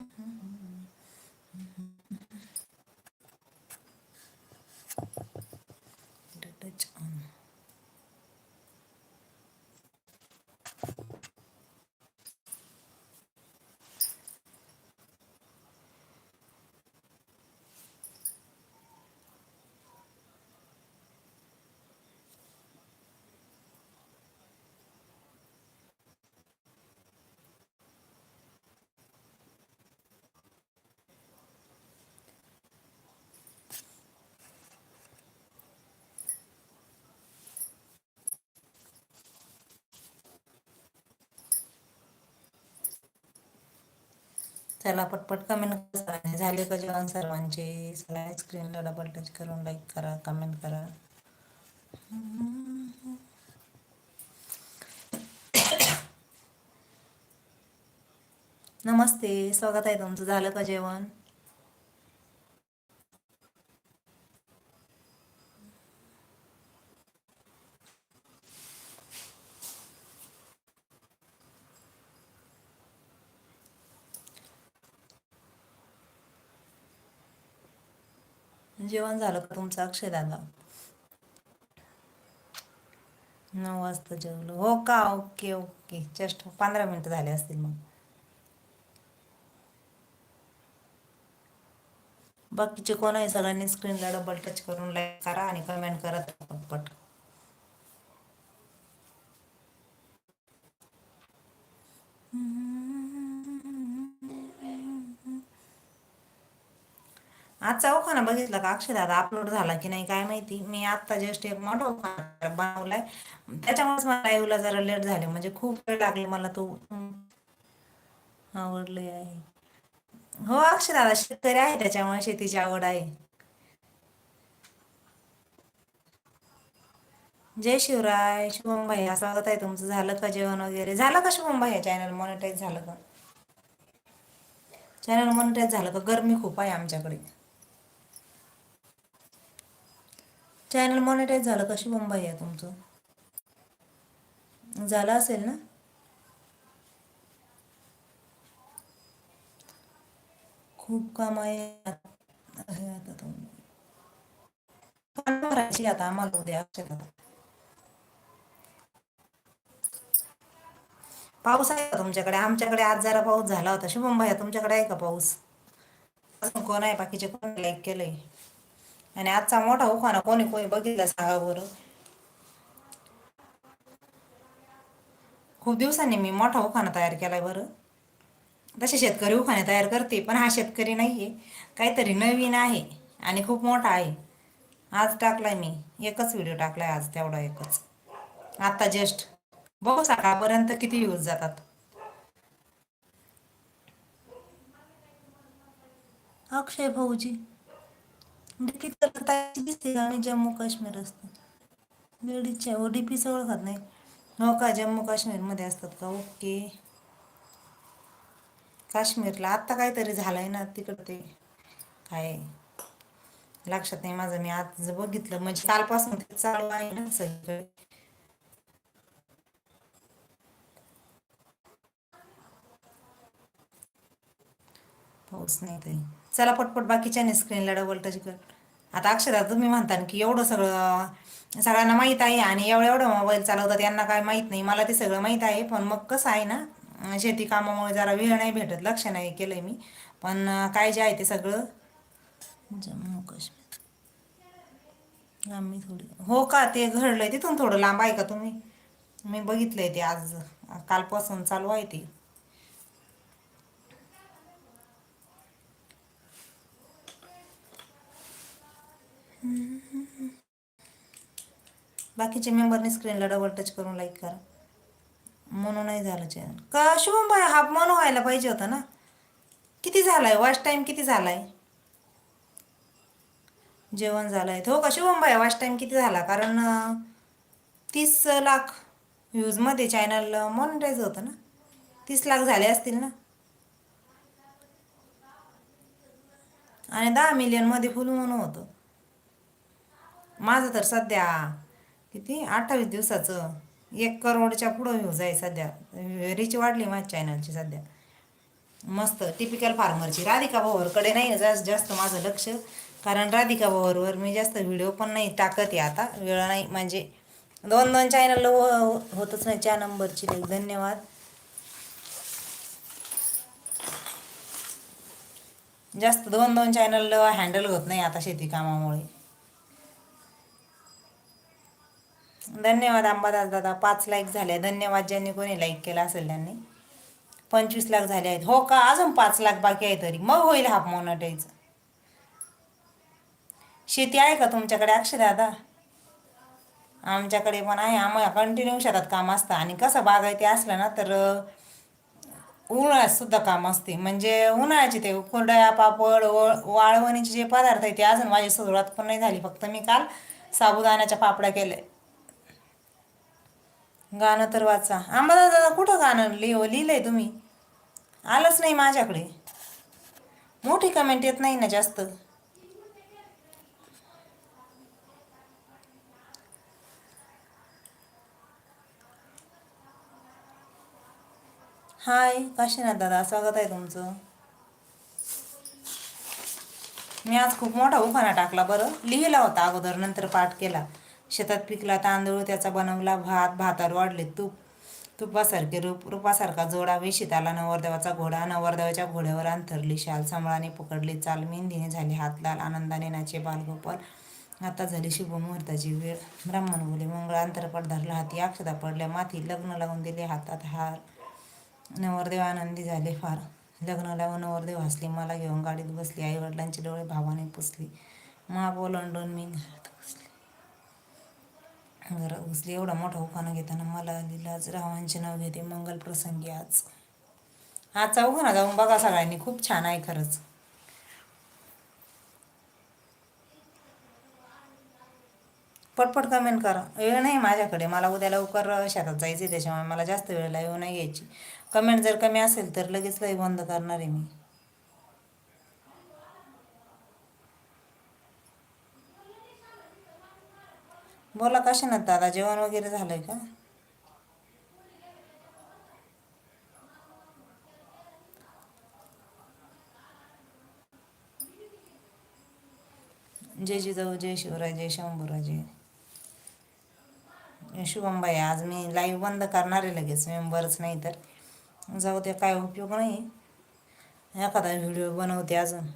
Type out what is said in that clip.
Touch चला पटपट comment करा. झाले का जेवण सर्वांचे? चला स्क्रीनला डबल टच करून लाईक करा कमेंट करा. नमस्ते स्वागत आहे तुमचं. झालं का जेवण? जेवण झालं का तुमचं अक्षय दादा नऊ वाजता जेवलो. हो का? Okay okay. जस्ट पंधरा मिनिटं झाले असतील मग. बाकीचे कोण आहे? सगळ्यांनी स्क्रीनला डबल टच करून लाईक करा आणि कमेंट करत mm -hmm. आजचा ओखाना बघितला का? अक्षय दादा अपलोड झाला की नाही काय माहिती. मी आत्ता जस्ट एक मोठा उखाणा बनवलाय. त्याच्यामुळेच मला लाईव्हला जरा लेट झाले. म्हणजे खूप वेळ लागले मला तो. आवडले आहे. हो अक्षय दादा शेतकरी आहे त्याच्यामुळे शेतीची आवड आहे. जय शिवराय. शुभम भाई स्वागत आहे तुमचं. झालं का जेवण वगैरे? झालं का शुभम भाई चॅनल मॉनिटाईज झालं का? चॅनल मॉनिटाईज झालं का? गरमी खूप आहे आमच्याकडे. चॅनल मॉनिटाईज झालं. कशी मुंबई आहे तुमचं? झालं असेल ना? खूप काम आहे. आता तुम्ही आता आम्हाला उद्या पाऊस आहे का तुमच्याकडे? आमच्याकडे आज जरा पाऊस झाला होता. शुभम भाई तुमच्याकडे आहे का पाऊस? कोण आहे? बाकीचे कोण लाईक केलंय? आणि आजचा मोठा उखाना कोणी कोणी बघितला सांगा बरं. खूप दिवसांनी मी मोठा उखाना तयार केलाय बरं. तसे शेतकरी उखाणे तयार करते पण हा शेतकरी नाहीये. काहीतरी नवीन आहे आणि खूप मोठा आहे. आज टाकलाय मी. एकच व्हिडिओ टाकलाय आज तेवढा एकच. आता जस्ट बघू सकाळपर्यंत किती व्ह्यूज जातात. अक्षय भाऊजी. डीपी तर दिसते आणि जम्मू काश्मीर असतं. लेडीजच्या ओ डीपी ओळखत नाही. हो का? जम्मू काश्मीरमध्ये असतात का? ओके. काश्मीरला आत्ता काहीतरी झालंय ना तिकडं ते काय? लक्षात नाही माझं. मी आज बघितलं. म्हणजे कालपासून ते चालू आहे ना सगळीकडे. पाऊस नाही काही चला पटपट बाकीच्या स्क्रीनला डबल टच कर. आता अक्षरा तुम्ही म्हणता की एवढं सगळं सगळ्यांना माहीत आहे आणि एवढं एवढं मोबाईल चालवतात यांना काय माहीत नाही. मला ते सगळं माहीत आहे पण मग कसं आहे ना शेती कामामुळे जरा वेळ नाही भेटत. लक्ष नाही केलंय मी. पण काय जे आहे ते सगळं जम्मू काश्मीर. आम्ही थोडी हो का ते घडलंय तिथून थोडं लांब आहे का तुम्ही? मी बघितलंय ते आज. कालपासून चालू आहे ते. बाकीचे मेंबरने स्क्रीनला डबल टच करून लाईक करा. म्हणून नाही झालं चॅनल का शुभम भाई हा म्हणून व्हायला पाहिजे होता ना? किती झाला आहे वॉश टाईम किती झाला आहे जेवण झालं आहे हो का शुभम भाई वॉश टाईम किती झाला? कारण तीस लाख व्ह्यूजमध्ये चॅनल मॉनिटाईज होतं ना? तीस लाख झाले असतील ना? आणि दहा मिलियनमध्ये फुल म्हणून होतं. माझं तर सध्या किती? अठ्ठावीस दिवसाचं. एक करोडच्या पुढं व्ह्यूज आहे सध्या. रिच वाढली माझ्या चॅनलची सध्या. मस्त. टिपिकल फार्मरची राधिका भोवरकडे नाही जास्त जास्त माझं लक्ष. कारण राधिका भोवरवर मी जास्त व्हिडिओ पण नाही टाकत आहे आता. वेळ नाही. म्हणजे दोन दोन चॅनल हो- हो- होतच नाही. चार नंबरची धन्यवाद. जास्त दोन दोन चॅनल हँडल होत नाही आता शेती कामामुळे. धन्यवाद अंबादास दादा. पाच लाईक झाले. धन्यवाद ज्यांनी कोणी लाईक केला असेल त्यांनी. पंचवीस लाख झाले आहेत. हो का? अजून पाच लाख बाकी आहे तरी. मग होईल हाफ मोनटाईज शेती आहे का तुमच्याकडे अक्षय दादा? आमच्याकडे पण आहे. आम्हाला कंटिन्यू शेतात काम असतं. आणि कसं बागायती असलं ना तर उन्हाळ्यात सुद्धा काम असते. म्हणजे उन्हाळ्याचे ते कुरड्या पापड वळ वाळवणीचे जे पदार्थ आहे ते अजून माझी सुरुवात पण नाही झाली. फक्त मी काल साबुदाण्याच्या पापड्या केल्या. गाणं तर वाचा. आंबा दादा कुठं गाणं लिह लिहिलंय तुम्ही? आलंच नाही माझ्याकडे. मोठी कमेंट येत नाही ना जास्त. हाय काशीनाथ दादा स्वागत आहे तुमचं. मी आज खूप मोठा उखाणा टाकला बरं. लिहिला होता अगोदर नंतर पाठ केला. शेतात पिकला तांदूळ त्याचा बनवला भात भातावर वाढले तूप. तुपासारखे रूप रूपासारखा जोडा वेशीत आला. नवरदेवाचा घोडा नवरदेवाच्या घोड्यावर अंथरली शाल सांभाळाने पकडली चाल मेहंदीने झाले हात लाल आनंदाने नाचे बालगोपाल. आता झाली शुभमुहूर्ताची वेळ. ब्राह्मण बोले मंगळ अंतरपट धरला हाती अक्षता पडल्या माती लग्न लावून दिले हातात हार. नवरदेव आनंदी झाले फार. लग्न लावून नवरदेव हसले मला घेऊन गाडीत बसली आई वडिलांचे डोळे भावाने पुसली. मा बोलंडून मी घरात घुसले एवढा मोठा उफाना घेताना मला लिलाज रावांचे नाव घेते मंगल प्रसंगी आज. आज आजचा ना जाऊन बघा सगळ्यांनी खूप छान आहे खरंच. पटपट कमेंट करा. वेळ नाही माझ्याकडे मला उद्या लवकर शेतात जायचं त्याच्यामुळे मला जास्त वेळ लाईव्ह नाही घ्यायची. कमेंट जर कमी असेल तर लगेच लाईव्ह बंद करणार आहे मी. बोला कशानं दादा? जेवण वगैरे झालंय का? जय जिजाऊ जय शिवराय जय शंभूराजे. शुभमबाई आज मी लाईव्ह बंद करणार आहे लगेच मेंबरच नाही तर. जाऊ ते काय उपयोग नाही. एखादा व्हिडिओ बनवते अजून.